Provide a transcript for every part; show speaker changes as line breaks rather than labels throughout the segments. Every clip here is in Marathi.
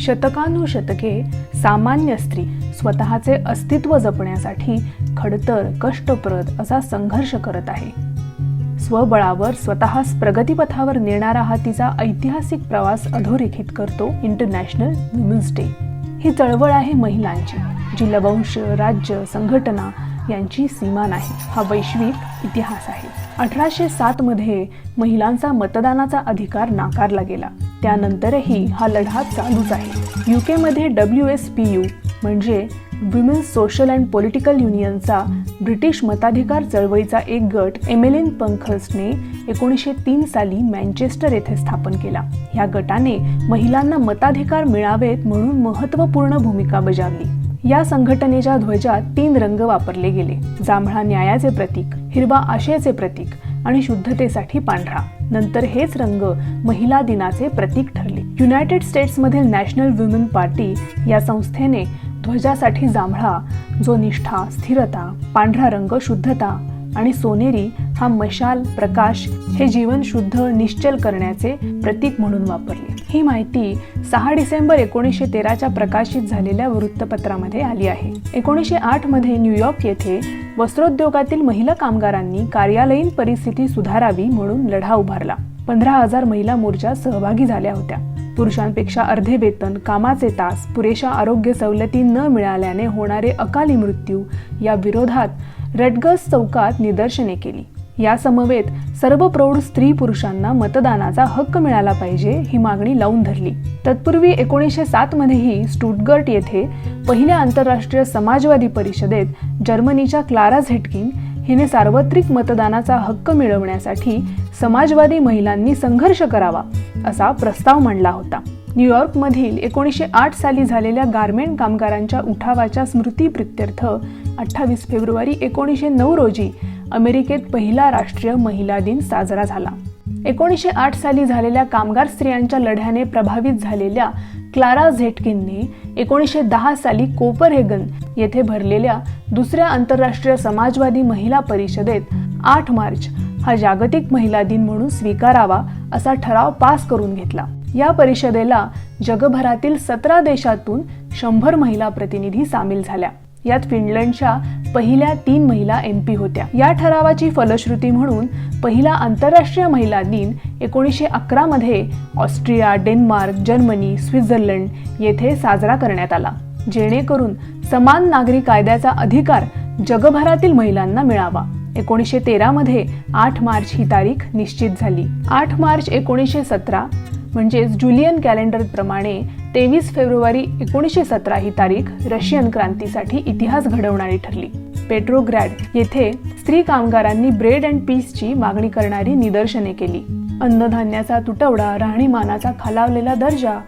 शतकानुशतके सामान्य स्त्री स्वतःचे अस्तित्व जपण्यासाठी खडतर कष्टप्रद असा संघर्ष करत आहे. स्वबळावर स्वतःस प्रगतीपथावर नेणारा हा तिचा ऐतिहासिक प्रवास अधोरेखित करतो इंटरनॅशनल वुमेन्स डे. ही चळवळ आहे महिलांची जी लवंश राज्य संघटना यांची सीमा नाही हा वैश्विक इतिहास आहे. अठराशे सातमध्ये महिलांचा मतदानाचा अधिकार नाकारला गेला. त्यानंतरही हा लढा चालूच आहे. युकेमध्ये डब्ल्यू एस पी यू म्हणजे विमेन्स सोशल अँड पॉलिटिकल युनियनचा ब्रिटिश मताधिकार चळवळीचा एक गट एमेलिन पंखल्सने एकोणीसशे तीन साली मँचेस्टर येथे स्थापन केला. ह्या गटाने महिलांना मताधिकार मिळावेत म्हणून महत्त्वपूर्ण भूमिका बजावली. या संघटनेच्या ध्वजात तीन रंग वापरले गेले. जांभळा न्यायाचे प्रतीक हिरवा आशयाचे प्रतीक आणि शुद्धतेसाठी पांढरा. नंतर हेच रंग महिला दिनाचे प्रतीक ठरले. युनायटेड स्टेट्समधील नॅशनल वुमेन पार्टी या संस्थेने ध्वजासाठी जांभळा जो निष्ठा स्थिरता पांढरा रंग शुद्धता आणि सोनेरी हा मशाल प्रकाश हे जीवन शुद्ध निश्चल करण्याचे प्रतीक म्हणून वापरले. ही माहिती सहा डिसेंबर एकोणीसशे तेराच्या प्रकाशित झालेल्या वृत्तपत्रामध्ये आली आहे. एकोणीसशे आठमध्ये न्यूयॉर्क येथे वस्त्रोद्योगातील महिला कामगारांनी कार्यालयीन परिस्थिती सुधारावी म्हणून लढा उभारला. पंधरा हजार महिला मोर्चा सहभागी झाल्या होत्या. पुरुषांपेक्षा अर्धे वेतन कामाचे तास पुरेशा आरोग्य सवलती न मिळाल्याने होणारे अकाली मृत्यू या विरोधात रेडगर्स चौकात निदर्शने केली. यासमवेत सर्व प्रौढ स्त्री पुरुषांना मतदानाचा हक्क मिळाला पाहिजे ही मागणी लावून धरली. तत्पूर्वी एकोणीसशे सातमध्येही स्टुटगर्ट येथे पहिल्या आंतरराष्ट्रीय समाजवादी परिषदेत जर्मनीच्या क्लारा झेटकिन हिने सार्वत्रिक मतदानाचा हक्क मिळवण्यासाठी समाजवादी महिलांनी संघर्ष करावा असा प्रस्ताव मांडला होता. न्यूयॉर्कमधील एकोणीसशे आठ साली झालेल्या गारमेंट कामगारांच्या उठावाच्या स्मृतीप्रित्यर्थ अठ्ठावीस फेब्रुवारी एकोणीसशे नऊ रोजी अमेरिकेत पहिला राष्ट्रीय महिला दिन साजरा झाला. एकोणीसशे आठ साली झालेल्या कामगार स्त्रियांच्या लढ्याने प्रभावित झालेल्या क्लारा झेटकिनने एकोणीसशे दहा साली कोपरहेगन येथे भरलेल्या दुसऱ्या आंतरराष्ट्रीय समाजवादी महिला परिषदेत आठ मार्च हा जागतिक महिला दिन म्हणून स्वीकारावा असा ठराव पास करून घेतला. या परिषदेला जगभरातील सतरा देशातून शंभर महिला प्रतिनिधी सामील झाल्या. यात फिनलंडच्या पहिल्या तीन महिला एम पी होत्या. या ठरावाची फलश्रुती म्हणून पहिला आंतरराष्ट्रीय महिला दिन एकोणीसशे अकरामध्ये ऑस्ट्रिया डेन्मार्क जर्मनी स्वित्झर्लंड येथे साजरा करण्यात आला जेणेकरून समान नागरी कायद्याचा अधिकार जगभरातील महिलांना मिळावा. एकोणीसशे तेरामध्ये आठ मार्च ही तारीख निश्चित झाली. आठ मार्च एकोणीसशे सतरा म्हणजेच जुलियन कॅलेंडर प्रमाणे तेवीस फेब्रुवारी एकोणीसशे सतरा ही तारीख रशियन क्रांतीसाठी इतिहास घडवणारी ठरली. पेट्रोग्रॅड येथे स्त्री कामगारांनी ब्रेड अँड पीसची मागणी करणारी निदर्शने केली. अन्नधान्याचा तुटवडा राहणीमानाचा खालावलेला दर्जा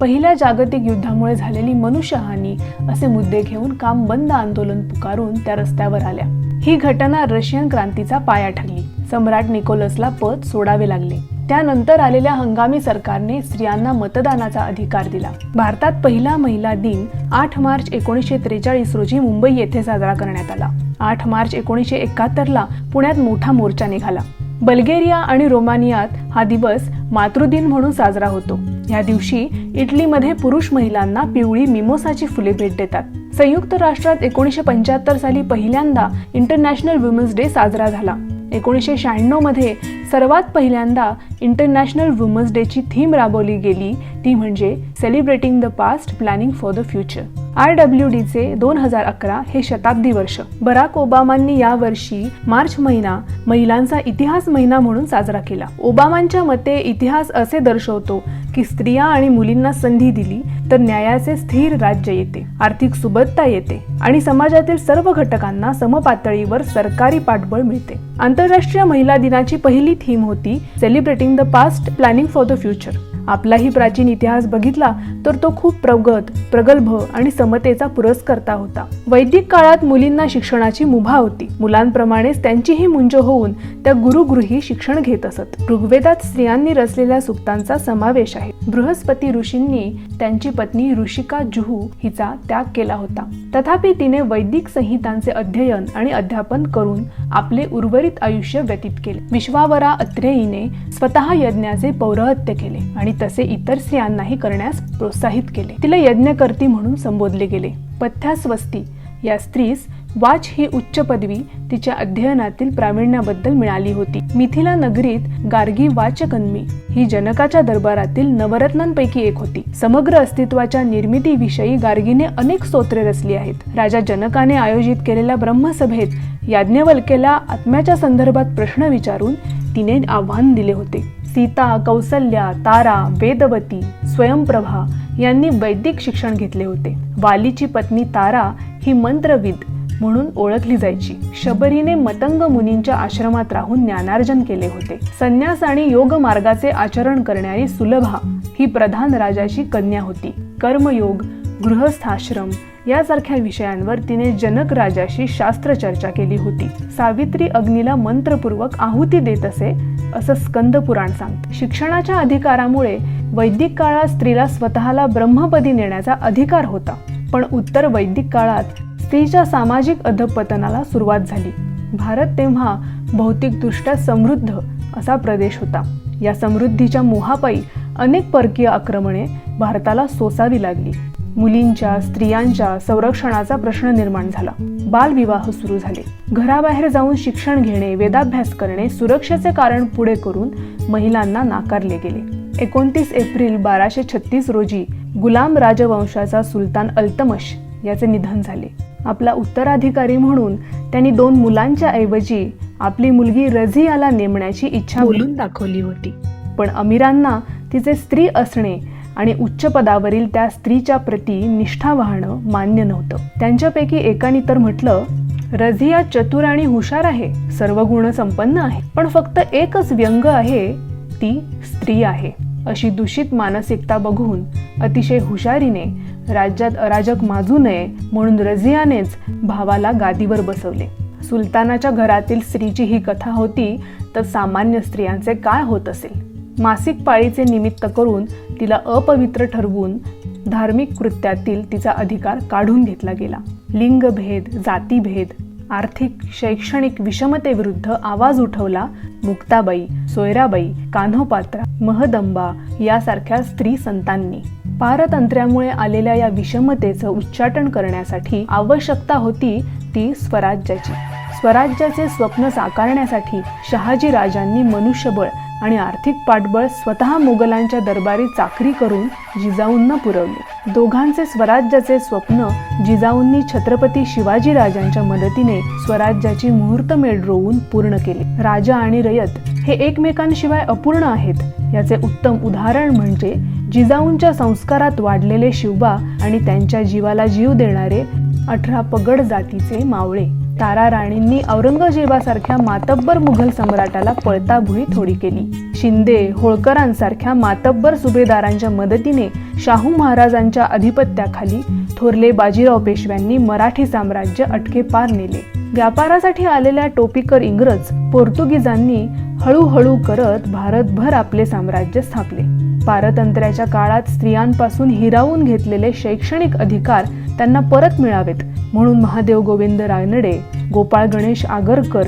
पहिल्या जागतिक युद्धामुळे झालेली मनुष्यहानी असे मुद्दे घेऊन काम बंद आंदोलन पुकारून त्या रस्त्यावर आल्या. ही घटना रशियन क्रांतीचा पाया ठरली. सम्राट निकोलसला पद सोडावे लागले. त्यानंतर आलेल्या हंगामी सरकारने स्त्रियांना मतदानाचा अधिकार दिला. भारतात पहिला महिला दिन आठ मार्च एकोणीसशे त्रेचाळीस रोजी मुंबई येथे साजरा करण्यात आला. आठ मार्च एकोणीसशे एकाहत्तरला पुण्यात मोठा मोर्चा निघाला. बल्गेरिया आणि रोमानियात हा दिवस मातृदिन म्हणून साजरा होतो. या दिवशी इटलीमध्ये पुरुष महिलांना पिवळी मिमोसाची फुले भेट देतात. संयुक्त राष्ट्रात एकोणीसशे पंच्याहत्तर साली पहिल्यांदा इंटरनॅशनल वुमेन्स डे साजरा झाला. एकोणीसशे शहाण्णवमध्ये सर्वात पहिल्यांदा इंटरनॅशनल वुमन्स डेची थीम राबवली गेली ती म्हणजे celebrating the past planning for the future I W डीचे दोन हजार अकरा हे शताब्दी वर्ष. बराक ओबामांनी या वर्षी मार्च महिना महिलांचा इतिहास महिना म्हणून साजरा केला. ओबामांच्या मते इतिहास असे दर्शवतो की स्त्रिया आणि मुलींना संधी दिली तर न्यायाचे स्थिर राज्य येते आर्थिक सुबत्ता येते आणि समाजातील सर्व घटकांना समपातळीवर सरकारी पाठबळ मिळते. आंतरराष्ट्रीय महिला दिनाची पहिली थीम होती celebrating the past planning for the future आपलाही प्राचीन इतिहास बघितला तर तो खूप प्रगत प्रगल्भ आणि समतेचा पुरस्कर्ता होता. वैदिक काळात मुलींना शिक्षणाची मुभा होती. मुलांप्रमाणेच त्यांचीही मुंज होऊन त्या गुरुगृही शिक्षण घेत असत. ऋग्वेदात स्त्रियांनी रचलेल्या सुक्तांचा समावेश आहे. बृहस्पती ऋषींनी त्यांची पत्नी ऋषिका जुहू हिचा त्याग केला होता. तथापि तिने वैदिक संहितांचे अध्ययन आणि अध्यापन करून आपले उर्वरित आयुष्य व्यतीत केले. विश्वावरा अत्रेयीने स्वतः यज्ञाचे पौरहत्य केले आणि तसे इतर स्त्रियांनाही करण्यास प्रोत्साहित केले. तिला यज्ञकर्ती म्हणून संबोधले गेले. पथ्यास्वस्ती या स्त्रीस वाच ही उच्च पदवी तिच्या अध्ययनातील प्रावीण्याबद्दल मिळाली होती. मिथिला नगरीत गार्गी वाचकन्मी ही जनकाच्या दरबारातील नवरत्नांपैकी एक होती. समग्र अस्तित्वाच्या निर्मितीविषयी गार्गीने अनेक स्तोत्रे रचली आहेत. राजा जनकाने आयोजित केलेल्या ब्रह्मसभेत याज्ञवल्केला आत्म्याच्या संदर्भात प्रश्न विचारून तिने आव्हान दिले होते. सीता कौसल्या तारा वेदवती स्वयंप्रभा यांनी वैदिक शिक्षण घेतले होते. वालीची पत्नी तारा ही मंत्रविद म्हणून ओळखली जायची. शबरीने मतंग मुनींच्या आश्रमात राहून ज्ञानार्जन केले होते. संन्यास आणि योग मार्गाचे आचरण करणारी सुलभा ही प्रधान राजाची कन्या होती. कर्मयोग गृहस्थाश्रम यासारख्या विषयांवर तिने जनक राजाशी शास्त्र चर्चा केली होती. सावित्री अग्नीला मंत्रपूर्वक आहुती देत असे असं स्कंद पुराण सांगते. शिक्षणाच्या अधिकारामुळे वैदिक काळात स्त्रीला स्वतःला ब्रह्मपदी नेण्याचा अधिकार होता. पण उत्तर वैदिक काळात स्त्रीच्या सामाजिक अधपतनाला सुरुवात झाली. भारत तेव्हा भौतिकदृष्ट्या समृद्ध असा प्रदेश होता. या समृद्धीच्या मोहापायी अनेक परकीय आक्रमणे भारताला सोसावी लागली. मुलींच्या स्त्रियांच्या संरक्षणाचा प्रश्न निर्माण झाला. बालविवाह सुरू झाले. घराबाहेर जाऊन शिक्षण घेणे वेदाभ्यास करणे सुरक्षेचे कारण पुढे करून महिलांना नाकारले गेले. एकोणतीस एप्रिल बाराशे छत्तीस रोजी गुलाम राजवंशाचा सुलतान अल्तमश याचे निधन झाले. आपला उत्तराधिकारी म्हणून त्यांनी दोन मुलांच्या ऐवजी आपली मुलगी रझियाला नेमण्याची इच्छा बोलून दाखवली होती. पण अमीरांना तिचे स्त्री असणे आणि उच्च पदावरील त्या स्त्रीच्या प्रती निष्ठा वाहणं मान्य नव्हतं. त्यांच्यापैकी एकाने तर म्हटलं रझिया चतुर आणि हुशार आहे सर्व गुण संपन्न आहे पण फक्त एकच व्यंग आहे ती स्त्री आहे. अशी दूषित मानसिकता बघून अतिशय हुशारीने राज्यात अराजक माजू नये म्हणून रझियानेच भावाला गादीवर बसवले. सुलतानाच्या घरातील स्त्रीची ही कथा होती तर सामान्य स्त्रियांचे काय होत असेल? मासिक पाळीचे निमित्त करून तिला अपवित्र ठरवून धार्मिक कृत्यातील तिचा अधिकार काढून घेतला गेला. लिंगभेद जातीभेद आर्थिक शैक्षणिक विषमतेविरुद्ध आवाज उठवला मुक्ताबाई सोयराबाई कान्होपात्रा महदंबा यासारख्या स्त्री संतांनी. पारतंत्र्यामुळे आलेल्या या विषमतेचं उच्चाटन करण्यासाठी आवश्यकता होती ती स्वराज्याची. स्वराज्याचे स्वप्न साकारण्यासाठी शहाजी राजांनी मनुष्यबळ आणि आर्थिक पाठबळ स्वतः मुघलांच्या दरबारी चाकरी करून जिजाऊंना पुरवले. दोघांचे स्वराज्याचे स्वप्न जिजाऊंनी छत्रपती शिवाजी राजांच्या मदतीने स्वराज्याची मुहूर्तमेढ रोवून पूर्ण केले. राजा आणि रयत हे एकमेकांशिवाय अपूर्ण आहेत याचे उत्तम उदाहरण म्हणजे जिजाऊंच्या संस्कारात वाढलेले शिवबा आणि त्यांच्या जीवाला जीव देणारे अठरा पगड जातीचे मावळे. तारा राणींनी औरंगजेबासारख्या मातब्बर मुघल सम्राटाला पळताभुई थोडी केली. शिंदे होळकरांसारख्या मातब्बर सुभेदारांच्या मदतीने शाहू महाराजांच्या अधिपत्याखाली थोरले बाजीराव पेशव्यांनी मराठी साम्राज्य अटके पार नेले. व्यापारासाठी आलेल्या टोपीकर इंग्रज पोर्तुगीजांनी हळूहळू करत भारतभर आपले साम्राज्य स्थापले. पारतंत्र्याच्या काळात स्त्रियांपासून हिरावून घेतलेले शैक्षणिक अधिकार त्यांना परत मिळावेत. म्हणून महादेव गोविंद रानडे गोपाळ गणेश आगरकर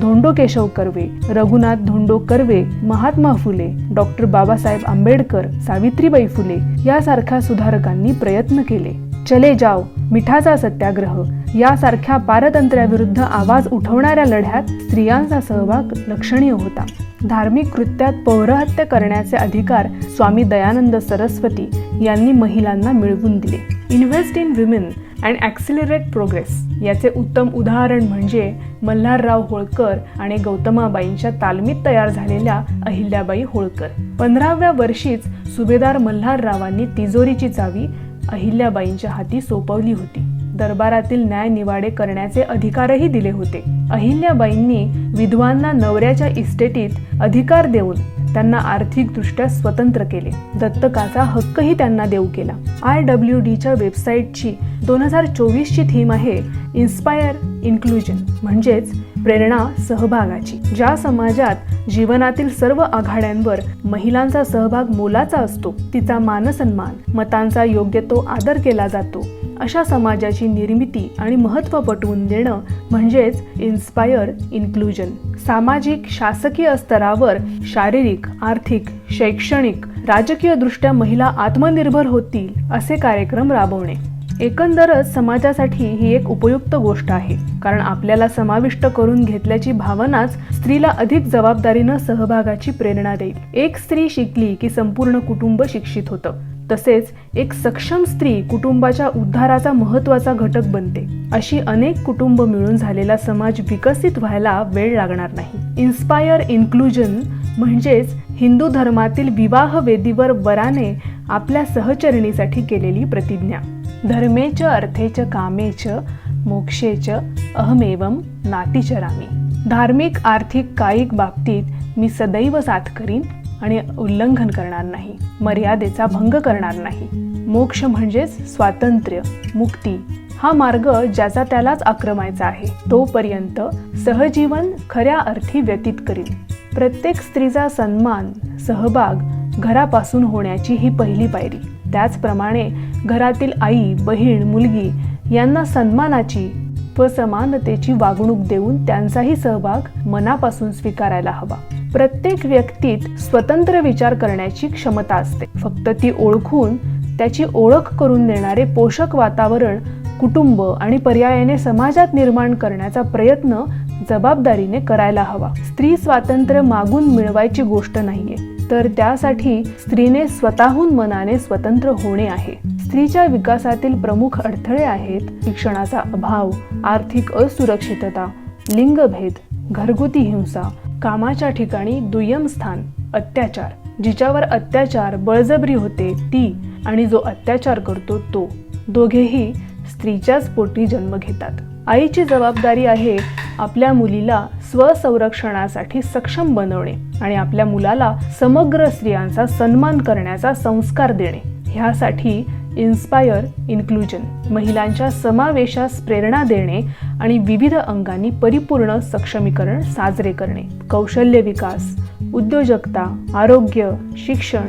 धोंडो केशव कर्वे रघुनाथ धोंडो कर्वे महात्मा फुले डॉक्टर बाबासाहेब आंबेडकर सावित्रीबाई फुले यासारख्या सुधारकांनी प्रयत्न केले. चले जाव मिठाचा सत्याग्रह. यासारख्या पारतंत्र्याविरुद्ध आवाज उठवणाऱ्या लढ्यात स्त्रियांचा सहभाग लक्षणीय होता. धार्मिक कृत्यात पौरहत्या करण्याचे अधिकार स्वामी दयानंद सरस्वती यांनी महिलांना मिळवून दिले. Invest in women and accelerate progress याचे उत्तम उदाहरण म्हणजे मल्हारराव होळकर आणि गौतमाबाईंच्या तालमीत तयार झालेल्या अहिल्याबाई होळकर. पंधराव्या वर्षीच सुभेदार मल्हाररावांनी तिजोरीची चावी अहिल्याबाईंच्या हाती सोपवली होती. दरबारातील न्याय निवाडे करण्याचे अधिकारही दिले होते. अहिल्याबाईंनी विधवांना नवऱ्याच्या इस्टेटीत अधिकार देऊन त्यांना आर्थिकदृष्ट्या स्वतंत्र केले. दत्तकाचा हक्कही त्यांना देऊ केला. आय डब्ल्यू डीच्या वेबसाईटची दोन हजार चोवीसची थीम आहे इन्स्पायर इन्क्लुजन म्हणजेच प्रेरणा सहभागाची ज्या समाजात जीवनातील सर्व आघाड्यांवर महिलांचा सहभाग मोलाचा असतो. तिचा मानसन्मान मतांचा योग्य तो आदर केला जातो. अशा समाजाची निर्मिती आणि महत्त्व पटवून देणं म्हणजेच इन्स्पायर इन्क्लुजन सामाजिक शासकीय स्तरावर शारीरिक आर्थिक शैक्षणिक राजकीय दृष्ट्या महिला आत्मनिर्भर होतील असे कार्यक्रम राबवणे. एकंदरच समाजासाठी ही एक उपयुक्त गोष्ट आहे कारण आपल्याला समाविष्ट करून घेतल्याची भावनाच स्त्रीला अधिक जबाबदारीनं सहभागाची प्रेरणा देईल. एक स्त्री शिकली की संपूर्ण कुटुंब शिक्षित होतं. तसेच एक सक्षम स्त्री कुटुंबाच्या उद्धाराचा महत्त्वाचा घटक बनते. अशी अनेक कुटुंब मिळून झालेला समाज विकसित व्हायला वेळ लागणार नाही. इन्स्पायर इन्क्लुजन म्हणजेच हिंदू धर्मातील विवाह वेदीवर वराने आपल्या सहचरणीसाठी केलेली प्रतिज्ञा. धर्मेच अर्थेच कामेच मोक्षेच अहमेवम नातीचरामी धार्मिक आर्थिक कायिक बाबतीत मी सदैव साथ करीन. आणि उल्लंघन करणार नाही मर्यादेचा भंग करणार नाही. मोक्ष म्हणजेच स्वातंत्र्य मुक्ती. हा मार्ग ज्याचा त्यालाच आक्रमायचा आहे तोपर्यंत सहजीवन खऱ्या अर्थी व्यतीत करील. प्रत्येक स्त्रीचा सन्मान सहभाग घरापासून होण्याची ही पहिली पायरी. त्याचप्रमाणे घरातील आई बहीण मुलगी यांना सन्मानाची व समानतेची वागणूक देऊन त्यांचाही सहभाग मनापासून स्वीकारायला हवा. प्रत्येक व्यक्तीत स्वतंत्र विचार करण्याची क्षमता असते. फक्त ती ओळखून त्याची ओळख करून देणारे पोषक वातावरण कुटुंब आणि पर्यायाने समाजात निर्माण करण्याचा प्रयत्न जबाबदारीने करायला हवा. स्त्री स्वातंत्र्य मागून मिळवायची गोष्ट नाहीये तर त्यासाठी स्त्रीने स्वतःहून मनाने स्वतंत्र होणे आहे. स्त्रीच्या विकासातील प्रमुख अडथळे आहेत शिक्षणाचा अभाव आर्थिक असुरक्षितता लिंगभेद घरगुती हिंसा कामाच्या ठिकाणी दुय्यम स्थान अत्याचार. जिच्यावर अत्याचार बळजबरी होते ती आणि जो अत्याचार करतो तो. दोघेही स्त्रीच्याच पोटी जन्म घेतात. आईची जबाबदारी आहे आपल्या मुलीला स्वसंरक्षणासाठी सक्षम बनवणे आणि आपल्या मुलाला समग्र स्त्रियांचा सन्मान करण्याचा संस्कार देणे. ह्यासाठी इन्स्पायर इन्क्लुजन महिलांच्या समावेशास प्रेरणा देणे आणि विविध अंगांनी परिपूर्ण सक्षमीकरण साजरे करणे. कौशल्य विकास उद्योजकता आरोग्य शिक्षण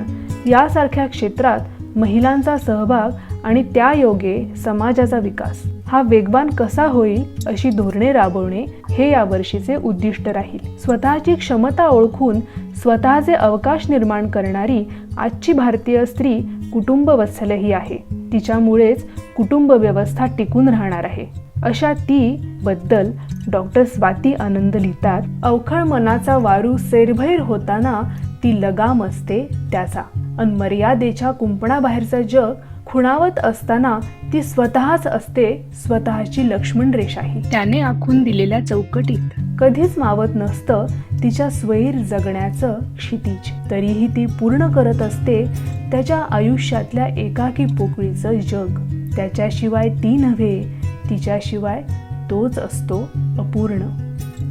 यासारख्या क्षेत्रात महिलांचा सहभाग आणि त्या योगे समाजाचा विकास. हा वेगवान कसा होईल अशी धोरणे राबवणे हे यावर्षीचे उद्दिष्ट राहील. स्वतःची क्षमता ओळखून स्वतःचे अवकाश निर्माण करणारी आजची भारतीय स्त्री कुटुंब वत्सलही आहे. तिच्यामुळेच कुटुंब व्यवस्था टिकून राहणार आहे. अशा ती बद्दल डॉक्टर स्वाती आनंद लिहितात अवखळ मनाचा वारू सेरभैर होताना ती लगाम असते त्याचा. अन मर्यादेच्या कुंपणाबाहेरचं जग खुणावत असताना ती स्वतःच असते स्वतःची लक्ष्मण रेषाही. त्याने आखून दिलेल्या चौकटीत कधीच मावत नसतं तिच्या स्वैर जगण्याचं क्षितिज. तरीही ती पूर्ण करत असते त्याच्या आयुष्यातल्या एकाकी पोकळीचं जग. त्याच्याशिवाय ती नव्हे तिच्याशिवाय तोच असतो अपूर्ण.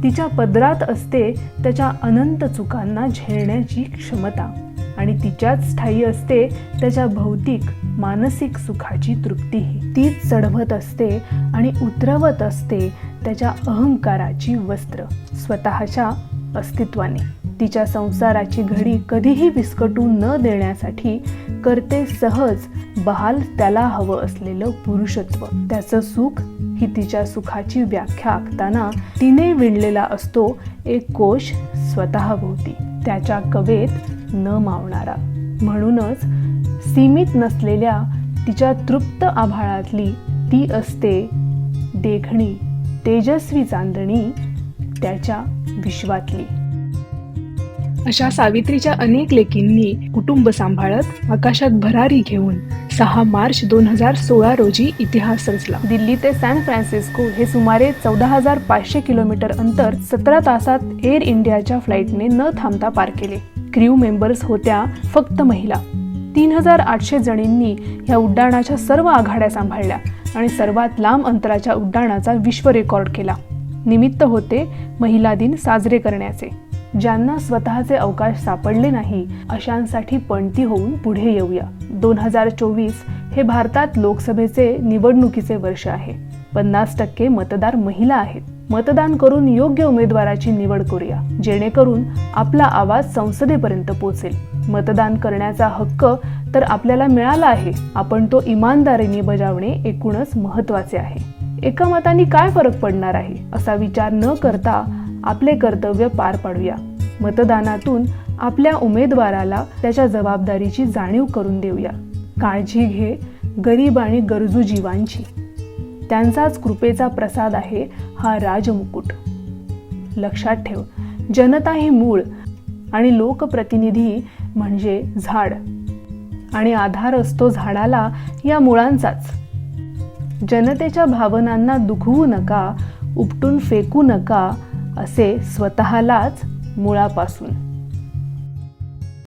तिच्या पदरात असते त्याच्या अनंत चुकांना झेलण्याची क्षमता आणि तिच्याच ठाई असते त्याच्या भौतिक मानसिक सुखाची तृप्तीही. तीच चढवत असते आणि उतरवत असते त्याच्या अहंकाराची वस्त्र स्वतःच्या अस्तित्वाने. तिच्या संसाराची घडी कधीही विस्कटू न देण्यासाठी करते सहज बहाल त्याला हवं असलेलं पुरुषत्व. त्याचं सुख ही तिच्या सुखाची व्याख्या आखताना तिने विणलेला असतो एक कोश स्वतःभोवती. त्याच्या कवेत न मावणारा. म्हणूनच सीमित नसलेल्या तिच्या तृप्त आभाळातली ती असते देखणी तेजस्वी चांदणी त्याच्या विश्वातली. अशा सावित्रीच्या अनेक लेकींनी कुटुंब सांभाळत आकाशात भरारी घेऊन सहा मार्च दोन हजार सोळा रोजी इतिहास रचला. दिल्ली ते सॅन फ्रान्सिस्को हे सुमारे चौदा हजार पाचशे किलोमीटर अंतर सतरा तासात एअर इंडियाच्या फ्लाईटने न थांबता पार केले. क्र्यू मेंबर्स होत्या फक्त महिला. तीन हजार आठशे जणींनी या उड्डाणाच्या सर्व आघाड्या सांभाळल्या. आणि सर्वात लांब अंतराच्या उड्डाणाचा विश्व रेकॉर्ड केला. निमित्त होते महिला दिन साजरे करण्याचे. ज्यांना स्वतःचे अवकाश सापडले नाही अशांसाठी पणती होऊन पुढे येऊया. दोन हजार चोवीस हे भारतात लोकसभेचे निवडणुकीचे वर्ष आहे. पन्नास टक्के मतदार महिला आहेत. मतदान करून योग्य उमेदवाराची निवड करूया. जेणेकरून आपला आवाज संसदेपर्यंत पोहोचेल मतदान करण्याचा हक्क तर आपल्याला मिळाला आहे. आपण तो इमानदारीने बजावणे एकूणच महत्त्वाचे आहे. एका मताने काय फरक पडणार आहे? असा विचार न करता आपले कर्तव्य पार पाडूया. मतदानातून आपल्या उमेदवाराला त्याच्या जबाबदारीची जाणीव करून देऊया. काळजी घे गरीब आणि गरजू जीवांची. त्यांचाच कृपेचा प्रसाद आहे हा राजमुकुट. लक्षात ठेव जनता ही मूळ आणि लोकप्रतिनिधी म्हणजे झाड. आणि आधार असतो झाडाला या मुळांचाच. जनतेच्या भावनांना दुखवू नका उपटून फेकू नका असे स्वतःलाच मुळापासून.